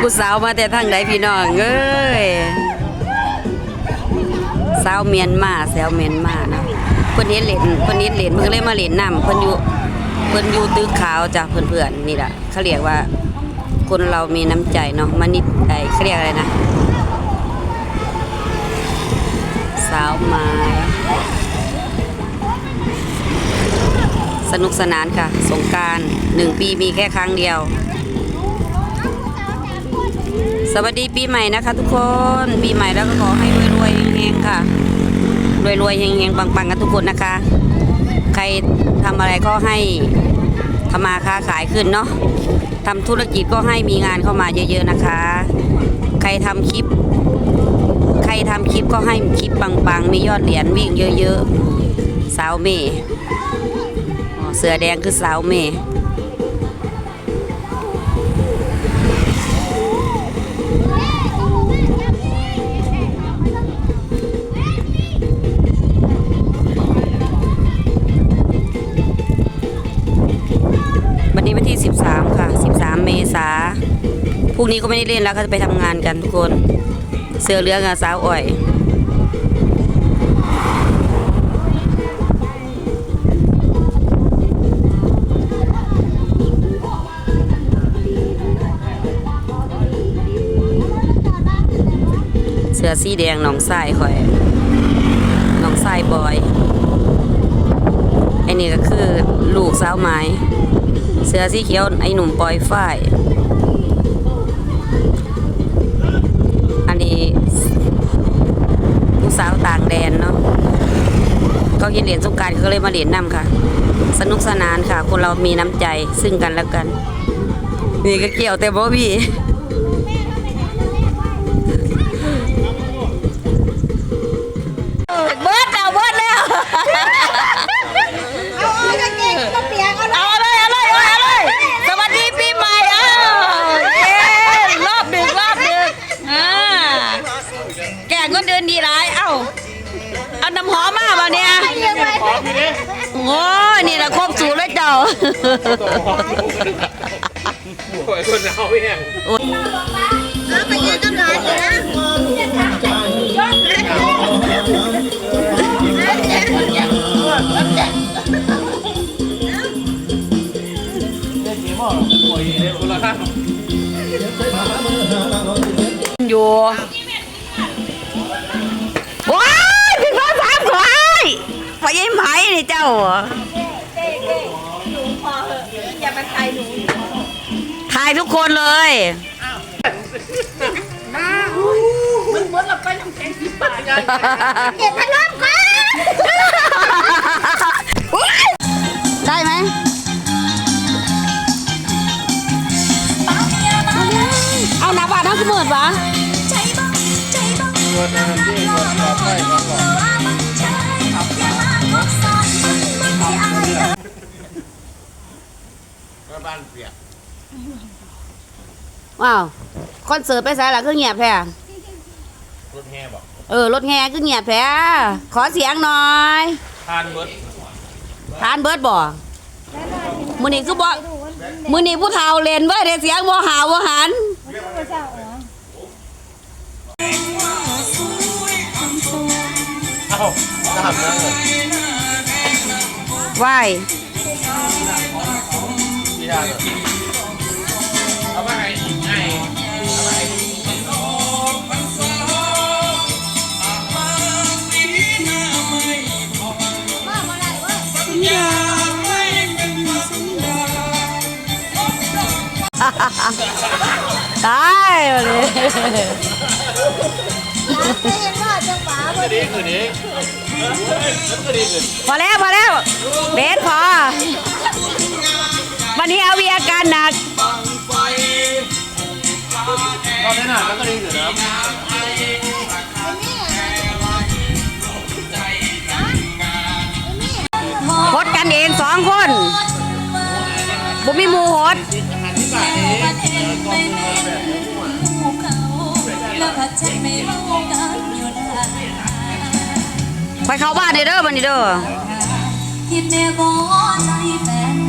ผู้สาวมาแต่ทางใดพี่น้องเอ้ยสาวเมียนมาสาวเมียนมาเนาะเพิ่นเฮ็ดเหรียญเพิ่นเฮ็ดเหรียญเพิ่นก็เลยมาเหรียญน้ำเพิ่นอยู่เพิ่นอยู่ตึกขาวจ้ะเพื่อนๆนี่แหละเขาเรียกว่า คนเรามีน้ำใจเนาะมานิดไอเขาเรียกอะไรนะ สาวไม้สนุกสนานค่ะ สงการหนึ่งปีมีแค่ครั้งเดียว สวัสดีปีใหม่นะคะ ทุกคนปีใหม่แล้วก็ขอให้รวยๆเฮงๆค่ะรวยๆเฮงๆปังๆกันทุกคนนะคะ ใครทำอะไรก็ให้ทำมาค้าขายขึ้นเนาะทำธุรกิจก็ให้มีงานเข้ามาเยอะๆนะคะ ใครทำคลิป ใครทำคลิปก็ให้คลิปปังๆ มียอดเหรียญวิ่งเยอะๆ สาวเมย์เสือแดงคือสาวเมย์ 13 ค่ะ 13 เมษาพรุ่งนี้ก็ไม่ได้เล่นแล้วเขาจะไปทำงานกันทุกคน เสือเหลืองกับสาวอ่อยเสือสีแดงหนองทรายข่อยหนองทรายบอยไอ้นี่ก็คือลูกสาวไม้ เสือสีเขียวไอ้หนุ่มปอยฝ้ายอันนี้ผู้สาวต่างแดนเนาะเขาเห็นเหรียญสงการเขาเลยมาเหรียญนำค่ะ สนุกสนานค่ะ คนเรามีน้ำใจซึ่งกันและกัน นี่ก็เกี่ยวแต่บ่พี่ โอ้นี่แหละครบสูตรเลยเจ้า โอ้ยคนเราเนี่ยอาไปยื พอยังไหมนี่เจ้าเต้เต้หนูพอเหอะอย่ามาใส่หนูถ่ายทุกคนเลยเก็บพัดลมก่อนได้ไหมเอาหน้าบาททั้งสมุดวะบ้า นเปียกว้าวคอนเสิร์ตไปสายหลักคือเงียบแท้รถแห่บอกเออรถแห่คือเงียบแท้ขอเสียงหน่อยทานเบิร์ดทานเบิร์ดบ่มือนี้คือบ่มือนี้ผู้เฒ่าเล่นเว้ยได้เสียงบ่หาวบ่หันเอ้าจะทำนั่งเลย ไหวพี่ทานเลยเอาไปให้ไอ้ตายเลย ไม่เห็นว่าจังหวะก็ดีคือนี้ก็ดีคือพอแล้วพอแล้วเบสพอ วันนี้เอาวีอาการหนัก ตอนนั้นน่ะมันก็ดีคือนะหดกันเองสองคนบุมีหมูหดไไปเข้าบ้านเด้อเด้อบันนี้เด้อ คิดแน่บ่ใจแฟน